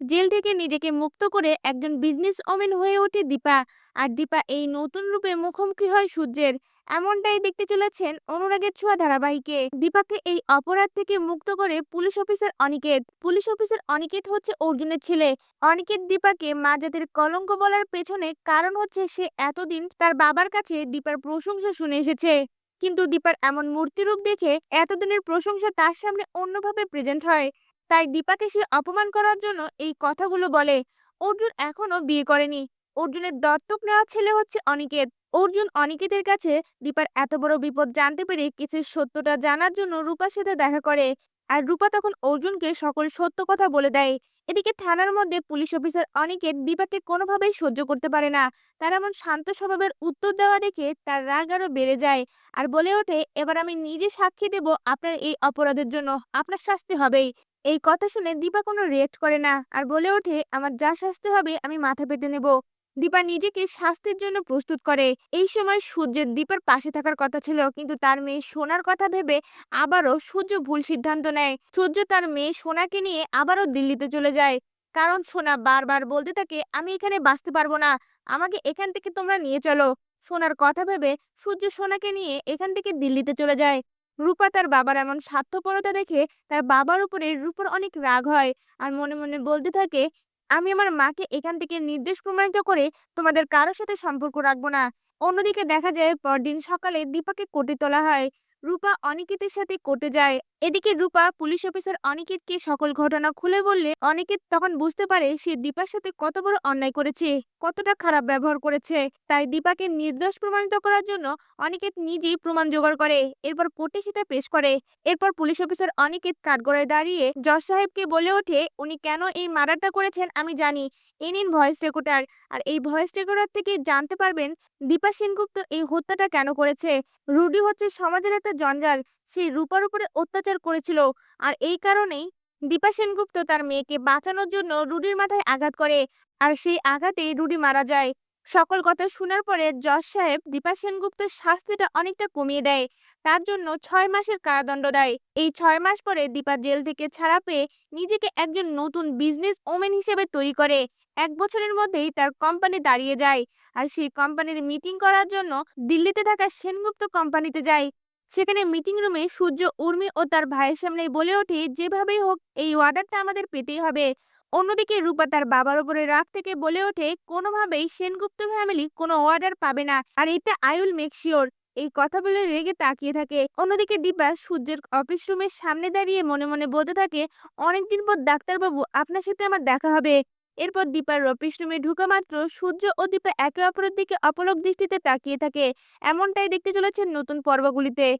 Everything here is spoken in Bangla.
জেল থেকে নিজেকে মুক্ত করে একজন বিজনেস ওমেন হয়ে ওঠে দীপা। আর দীপা এই নতুন রূপে মুখোমুখি হয় সূর্যের। এমনটাই দেখতে চলেছেন অনুরাগের ছোঁয়া ধারাবাহিকে। দীপাকে এই অপরাধ থেকে মুক্ত করে police officer Aniket. Police officer Aniket হচ্ছে অর্জুনের ছেলে। অনিকেত দীপাকে মা জাতির কলঙ্ক বলার পেছনে কারণ হচ্ছে সে এতদিন তার বাবার কাছে দীপার প্রশংসা শুনে এসেছে। কিন্তু দীপার এমন মূর্তিরূপ দেখে এতদিনের প্রশংসা তার সামনে অন্যভাবে প্রেজেন্ট হয়। তাই দীপাকে সে অপমান করার জন্য এই কথাগুলো বলে, অর্জুন এখনও বিয়ে করেনি। অর্জুনের দত্তক নেওয়া ছেলে হচ্ছে অনিকেত। অর্জুন অনিকেতের কাছে দীপার এত বড় বিপদ জানতে পেরে কেসের সত্যটা জানার জন্য রূপার সাথে দেখা করে। আর রূপা তখন অর্জুনকে সকল সত্য কথা বলে দেয়। এদিকে থানার মধ্যে পুলিশ অফিসার অনিকেত দীপাকে কোনোভাবেই সহ্য করতে পারে না। তার এমন শান্ত স্বভাবের উত্তর দেওয়া দেখে তার রাগ আরও বেড়ে যায়। আর বলে ওঠে, এবার আমি নিজে সাক্ষী দেব আপনার এই অপরাধের জন্য। আপনার শাস্তি হবেই। এই কথা শুনে দীপা কোনো রিয়েক্ট করে না আর বলে ওঠে, আমার যা শাস্তি হবে আমি মাথা পেতে নেব। দীপা নিজেকে শাস্তির জন্য প্রস্তুত করে। এই সময় সূর্যের দীপার পাশে থাকার কথা ছিল, কিন্তু তার মেয়ে সোনার কথা ভেবে আবারও সূর্য ভুল সিদ্ধান্ত নেয়। সূর্য তার মেয়ে সোনাকে নিয়ে আবারও দিল্লিতে চলে যায়। কারণ সোনা বারবার বলতে থাকে, আমি এখানে বাঁচতে পারব না, আমাকে এখান থেকে তোমরা নিয়ে চলো। সোনার কথা ভেবে সূর্য সোনাকে নিয়ে এখান থেকে দিল্লিতে চলে যায়। রূপা তার বাবার এমন স্বার্থপরতা দেখে তার বাবার উপরে রূপার অনেক রাগ হয়। আর মনে মনে বলতে থাকে, আমি আমার মাকে এখান থেকে নির্দেশ প্রমাণিত করে তোমাদের কারোর সাথে সম্পর্ক রাখব না। অন্যদিকে দেখা যায়, পরদিন সকালে দীপাকে কোর্টে তোলা হয়। রূপা অনিকেতের সাথে কোর্টে যায়। এদিকে রূপা পুলিশ অফিসার অনিকেতকে সকল ঘটনা খুলে বললে অনিকেত তখন বুঝতে পারে সে দীপার সাথে কত বড় অন্যায় করেছে, কতটা খারাপ ব্যবহার করেছে। তাই দীপাকে নির্দোষ প্রমাণিত করার জন্য অনিকেত নিজেই প্রমাণ জোগাড় করে, এরপর কোর্টে সেটা পেশ করে। এরপর পুলিশ অফিসার অনিকেত কাঠগড়ায় দাঁড়িয়ে জজ সাহেবকে বলে ওঠে, উনি কেন এই মার্ডারটা করেছেন আমি জানি। এ নিন ভয়েস রেকর্ডার। আর এই ভয়েস রেকর্ডার থেকে জানতে পারবেন, দীপা সেনগুপ্ত এই হত্যাটা কেন করেছে? রুডি হচ্ছে সমাজের একটা জঞ্জাল সে রূপার উপরে অত্যাচার করেছিল। আর এই কারণেই দীপা সেনগুপ্ত তার মেয়েকে বাঁচানোর জন্য রুডির মাথায় আঘাত করে। আর সেই আঘাতে রুডি মারা যায়। সকল কথা শোনার পরে জজ সাহেব দীপা সেনগুপ্তের শাস্তিটা অনেকটা কমিয়ে দেয়। তার জন্য ছয় মাসের কারাদণ্ড দেয়। এই ছয় মাস পরে দীপা জেল থেকে ছাড়া পেয়ে নিজেকে একজন নতুন বিজনেস ওমেন হিসেবে তৈরি করে। এক বছরের মধ্যেই তার কোম্পানি দাঁড়িয়ে যায়। আর সেই কোম্পানির মিটিং করার জন্য দিল্লিতে থাকা সেনগুপ্ত কোম্পানিতে যায়। সেখানে মিটিং রুমে সূর্য, উর্মি ও তার ভাইয়ের সামনে বলে ওঠে, যেভাবেই হোক, এই অর্ডারটা আমাদের পেতেই হবে। অন্যদিকে রূপা তার বাবার উপরে রাগ থেকে বলে ওঠে, কোনোভাবেই সেনগুপ্ত ফ্যামিলি কোনো অর্ডার পাবে না, আর এটা আই উইল মেক শিওর এই কথা বলে রেগে তাকিয়ে থাকে। অন্যদিকে দীপা সূর্যের অফিস রুমের সামনে দাঁড়িয়ে মনে মনে বলতে থাকে, অনেকদিন পর ডাক্তারবাবু, আপনার সাথে আমার দেখা হবে। এরপর দীপার অফিস রুমে ঢুকা মাত্র সূর্য ও দীপা একে অপরের দিকে অপলক দৃষ্টিতে তাকিয়ে থাকে। এমনটাই দেখতে চলেছেন নতুন পর্বগুলিতে।